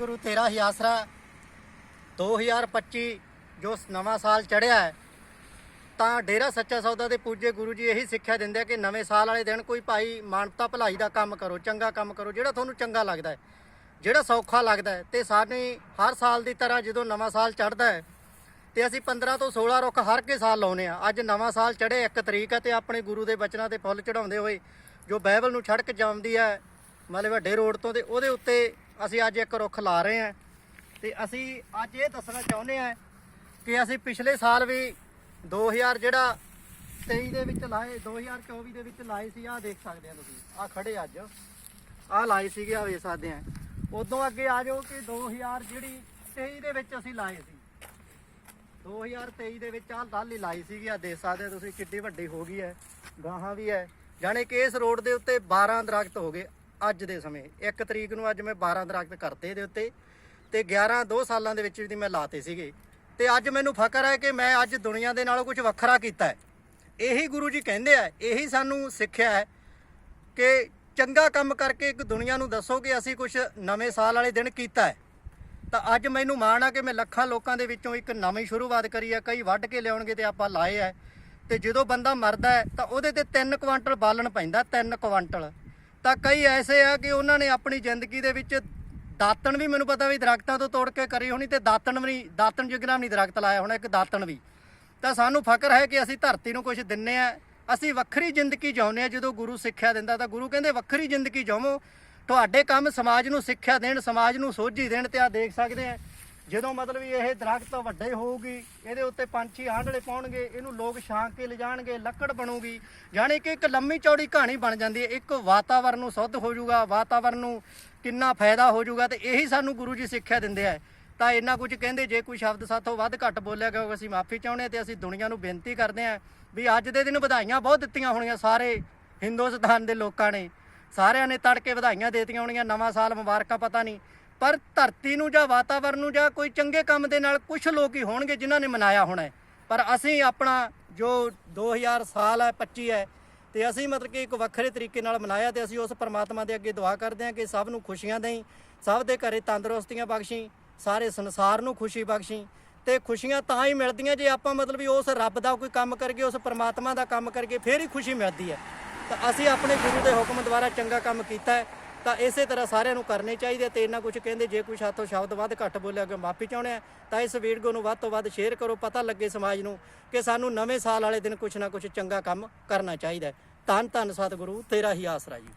ਗੁਰੂ ਤੇਰਾ ਹੀ ਆਸਰਾ 2025 ਜੋ ਨਵਾਂ ਸਾਲ ਚੜਿਆ ਹੈ, ਤਾਂ ਡੇਰਾ ਸੱਚਾ ਸੌਦਾ ਦੇ ਪੂਜੇ ਗੁਰੂ ਜੀ ਇਹੀ ਸਿੱਖਿਆ ਦਿੰਦੇ ਆ ਕਿ ਨਵੇਂ ਸਾਲ ਵਾਲੇ ਦਿਨ ਕੋਈ ਭਾਈ ਮਾਨਵਤਾ ਭਲਾਈ ਦਾ ਕੰਮ ਕਰੋ, ਚੰਗਾ ਕੰਮ ਕਰੋ, ਜਿਹੜਾ ਤੁਹਾਨੂੰ ਚੰਗਾ ਲੱਗਦਾ ਹੈ, ਜਿਹੜਾ ਸੌਖਾ ਲੱਗਦਾ ਹੈ, ਤੇ ਸਾਡੇ ਹਰ ਸਾਲ ਦੀ ਤਰ੍ਹਾਂ ਜਦੋਂ ਨਵਾਂ ਸਾਲ ਚੜ੍ਹਦਾ ਹੈ, ਤੇ ਅਸੀਂ 15 ਤੋਂ 16 ਰੁੱਖ ਹਰ ਕੇ ਸਾਲ ਲਾਉਨੇ ਆ ਅੱਜ ਨਵਾਂ ਸਾਲ ਚੜ੍ਹੇ ਇੱਕ ਤਰੀਕ ਹੈ, ਤੇ ਆਪਣੇ ਗੁਰੂ ਦੇ ਬਚਨਾਂ ਤੇ ਫੁੱਲ ਚੜਾਉਂਦੇ ਹੋਏ ਜੋ ਬਾਈਬਲ ਨੂੰ ਛੜਕ ਜਾਂਦੀ ਹੈ, ਮਤਲਬ ਵੱਡੇ ਰੋਡ ਤੋਂ, ਤੇ ਉਹਦੇ ਉੱਤੇ ਅਸੀਂ ਅੱਜ ਇੱਕ ਰੁੱਖ ਲਾ ਰਹੇ ਹਾਂ ਤੇ ਅਸੀਂ ਅੱਜ ਇਹ ਦੱਸਣਾ ਚਾਹੁੰਦੇ ਹਾਂ ਕਿ ਅਸੀਂ ਪਿਛਲੇ ਸਾਲ ਵੀ 2000 ਜਿਹੜਾ 23 ਦੇ ਵਿੱਚ ਲਾਏ 2024 ਦੇ ਵਿੱਚ ਲਾਏ ਸੀ, ਆਹ ਦੇਖ ਸਕਦੇ ਆ ਤੁਸੀਂ, ਆਹ ਖੜੇ ਅੱਜ, ਆਹ ਲਾਏ ਸੀਗੇ ਆ ਵੇਖ ਸਕਦੇ ਆ ਉਦੋਂ ਅੱਗੇ ਆ ਜਾਓ ਕਿ 2000 ਜਿਹੜੀ 23 ਦੇ ਵਿੱਚ ਅਸੀਂ ਲਾਏ ਸੀ 2023 ਦੇ ਵਿੱਚ ਆਹ ਲਾਲੀ ਲਾਈ ਸੀਗੀ ਆ ਦੇਖ ਸਕਦੇ ਤੁਸੀਂ ਕਿੱਡੀ ਵੱਡੀ ਹੋ ਗਈ ਹੈ, ਗਾਹਾਂ ਵੀ ਹੈ। ਜਾਣੇ ਕਿ ਇਸ ਰੋਡ ਦੇ ਉੱਤੇ 12 ਦਰਖਤ ਹੋ ਗਏ। ਅੱਜ ਦੇ ਸਮੇਂ। 1 ਤਰੀਕ ਨੂੰ ਅੱਜ ਮੈਂ 12 ਦਰਖਤ ਕਰਤੇ ਦੇ ਉੱਤੇ ਤੇ 11 2 ਸਾਲਾਂ ਦੇ ਵਿੱਚ ਵੀ ਮੈਂ ਲਾਤੇ ਸੀਗੇ। ਤੇ ਅੱਜ ਮੈਨੂੰ ਫਖਰ ਹੈ ਕਿ ਮੈਂ ਅੱਜ ਦੁਨੀਆ ਦੇ ਨਾਲੋਂ ਕੁਝ ਵੱਖਰਾ ਕੀਤਾ ਹੈ। ਇਹੀ ਗੁਰੂ ਜੀ ਕਹਿੰਦੇ ਆ, ਇਹੀ ਸਾਨੂੰ ਸਿੱਖਿਆ ਹੈ ਕਿ ਚੰਗਾ ਕੰਮ ਕਰਕੇ ਇੱਕ ਦੁਨੀਆ ਨੂੰ ਦੱਸੋ ਕਿ ਅਸੀਂ ਕੁਝ ਨਵੇਂ ਸਾਲ ਵਾਲੇ ਦਿਨ ਕੀਤਾ ਹੈ। ਤਾਂ ਅੱਜ ਮੈਨੂੰ ਮਾਣ ਆ ਕਿ ਮੈਂ ਲੱਖਾਂ ਲੋਕਾਂ ਦੇ ਵਿੱਚੋਂ ਇੱਕ ਨਵੀਂ ਸ਼ੁਰੂਆਤ ਕਰੀ ਹੈ, ਕਈ ਵੱਢ ਕੇ ਲਿਆਉਣਗੇ ਤੇ ਆਪਾਂ ਲਾਏ ਹੈ। ਤੇ ਜਦੋਂ ਬੰਦਾ ਮਰਦਾ ਹੈ ਤਾਂ ਉਹਦੇ ਤੇ 3 ਕੁਆਂਟਲ ਬਾਲਣ ਪੈਂਦਾ 3 ਕੁਆਂਟਲ। ਤਾਂ ਕਈ ਐਸੇ ਆ ਕਿ ਉਹਨਾਂ ਨੇ ਆਪਣੀ ਜ਼ਿੰਦਗੀ ਦੇ ਵਿੱਚ ਦਾਤਣ ਵੀ, ਮੈਨੂੰ ਪਤਾ ਵੀ ਦਰਖਤਾਂ ਤੋਂ ਤੋੜ ਕੇ ਕਰੀ ਹੋਣੀ ਤੇ ਦਾਤਣ ਵੀ ਨਹੀਂ, ਦਾਤਣ ਜਿਗਰਾ ਨਹੀਂ ਦਰਖਤ ਲਾਇਆ ਹੋਣਾ, ਇੱਕ ਦਾਤਣ ਵੀ। ਤਾਂ ਸਾਨੂੰ ਫਖਰ ਹੈ ਕਿ ਅਸੀਂ ਧਰਤੀ ਨੂੰ ਕੁਝ ਦਿੰਨੇ ਆ। ਅਸੀਂ ਵੱਖਰੀ ਜ਼ਿੰਦਗੀ ਜਿਉਂਦੇ ਆ, ਜਦੋਂ ਗੁਰੂ ਸਿੱਖਿਆ ਦਿੰਦਾ ਤਾਂ ਗੁਰੂ ਕਹਿੰਦੇ, ਵੱਖਰੀ ਜ਼ਿੰਦਗੀ ਜਿਉਵੋ ਤੁਹਾਡੇ ਕੰਮ ਸਮਾਜ ਨੂੰ ਸਿੱਖਿਆ ਦੇਣ, ਸਮਾਜ ਨੂੰ ਸੋਝੀ ਦੇਣ ਤੇ ਆ ਦੇਖ ਸਕਦੇ ਆ। ਜਦੋਂ ਮਤਲਬ ਵੀ ਇਹ ਦਰਖਤ ਵੱਡੇ ਹੋਊਗੀ, ਇਹਦੇ ਉੱਤੇ ਪੰਛੀ ਆਂਡਲੇ ਪਾਉਣਗੇ, ਇਹਨੂੰ ਲੋਕ ਛਾਂਕ ਕੇ ਲਿਜਾਣਗੇ, ਲੱਕੜ ਬਣੂਗੀ। ਜਾਣੀ ਕਿ ਇੱਕ ਲੰਮੀ ਚੌੜੀ ਕਹਾਣੀ ਬਣ ਜਾਂਦੀ ਹੈ। ਇੱਕ ਵਾਤਾਵਰਨ ਨੂੰ ਸੁੱਧ ਹੋ ਜਾਊਗਾ, ਵਾਤਾਵਰਨ ਨੂੰ ਕਿੰਨਾ ਫਾਇਦਾ ਹੋ ਜਾਊਗਾ ਤੇ ਇਹੀ ਸਾਨੂੰ ਗੁਰੂ ਜੀ ਸਿੱਖਿਆ ਦਿੰਦੇ ਆ। ਤਾਂ ਇੰਨਾ ਕੁਝ ਕਹਿੰਦੇ, ਜੇ ਕੋਈ ਸ਼ਬਦ ਸਾਥੋਂ ਵੱਧ ਘੱਟ ਬੋਲਿਆ ਗਿਆ ਅਸੀਂ ਮਾਫੀ ਚਾਹੁੰਦੇ ਹਾਂ ਤੇ ਅਸੀਂ ਦੁਨੀਆ ਨੂੰ ਬੇਨਤੀ ਕਰਦੇ ਹਾਂ ਵੀ ਅੱਜ ਦੇ ਦਿਨ ਵਧਾਈਆਂ ਬਹੁਤ ਦਿੱਤੀਆਂ ਹੋਣੀਆਂ ਸਾਰੇ ਹਿੰਦੁਸਤਾਨ ਦੇ ਲੋਕਾਂ ਨੇ। ਸਾਰਿਆਂ ਨੇ ਤੜਕੇ ਵਧਾਈਆਂ ਦੇਤੀਆਂ ਹੋਣੀਆਂ, ਨਵਾਂ ਸਾਲ ਮੁਬਾਰਕਾਂ, ਪਤਾ ਨਹੀਂ ਪਰ ਧਰਤੀ ਨੂੰ ਜਾਂ ਵਾਤਾਵਰਨ ਨੂੰ ਜਾਂ ਕੋਈ ਚੰਗੇ ਕੰਮ ਦੇ ਨਾਲ ਕੁਝ ਲੋਕ ਹੀ ਹੋਣਗੇ ਜਿਨ੍ਹਾਂ ਨੇ ਮਨਾਇਆ ਹੋਣਾ ਪਰ ਅਸੀਂ ਆਪਣਾ ਜੋ 2000 ਸਾਲ ਹੈ 25 ਹੈ, ਤੇ ਅਸੀਂ ਮਤਲਬ ਕਿ ਇੱਕ ਵੱਖਰੇ ਤਰੀਕੇ ਨਾਲ ਮਨਾਇਆ ਤੇ ਅਸੀਂ ਉਸ ਪਰਮਾਤਮਾ ਦੇ ਅੱਗੇ ਦੁਆ ਕਰਦੇ ਹਾਂ ਕਿ ਸਭ ਨੂੰ ਖੁਸ਼ੀਆਂ ਦੇਈ, ਸਭ ਦੇ ਘਰੇ ਤੰਦਰੁਸਤੀਆਂ ਬਖਸ਼ੀ, ਸਾਰੇ ਸੰਸਾਰ ਨੂੰ ਖੁਸ਼ੀ ਬਖਸ਼ੀ ਤੇ ਖੁਸ਼ੀਆਂ ਤਾਂ ਹੀ ਮਿਲਦੀਆਂ ਜੇ ਆਪਾਂ ਮਤਲਬ ਵੀ ਉਸ ਰੱਬ ਦਾ ਕੋਈ ਕੰਮ ਕਰਕੇ ਉਸ ਪਰਮਾਤਮਾ ਦਾ ਕੰਮ ਕਰਕੇ ਫੇਰ ਹੀ ਖੁਸ਼ੀ ਮਿਲਦੀ ਹੈ। ਤਾਂ ਅਸੀਂ ਆਪਣੇ ਗੁਰੂ ਦੇ ਹੁਕਮ ਦੁਆਰਾ ਚੰਗਾ ਕੰਮ ਕੀਤਾ ਹੈ। ਤਾਂ ਇਸੇ ਤਰ੍ਹਾਂ ਸਾਰਿਆਂ ਨੂੰ ਕਰਨੇ ਚਾਹੀਦੇ ਤੇ ਇੰਨਾ ਕੁਝ ਕਹਿੰਦੇ, ਜੇ ਕੋਈ ਸਾਥੋਂ ਸ਼ਬਦ ਵੱਧ ਘੱਟ ਬੋਲਿਆ ਕਿ ਮਾਫੀ ਚਾਹੁੰਦੇ ਆ, ਤਾਂ ਇਸ ਵੀਡੀਓ ਨੂੰ ਵੱਧ ਤੋਂ ਵੱਧ ਸ਼ੇਅਰ ਕਰੋ, ਪਤਾ ਲੱਗੇ ਸਮਾਜ ਨੂੰ ਕਿ ਸਾਨੂੰ ਨਵੇਂ ਸਾਲ ਵਾਲੇ ਦਿਨ ਕੁਝ ਨਾ ਕੁਝ ਚੰਗਾ ਕੰਮ ਕਰਨਾ ਚਾਹੀਦਾ ਧੰਨ ਧੰਨ ਸਤਿਗੁਰੂ, ਤੇਰਾ ਹੀ ਆਸਰਾ ਜੀ।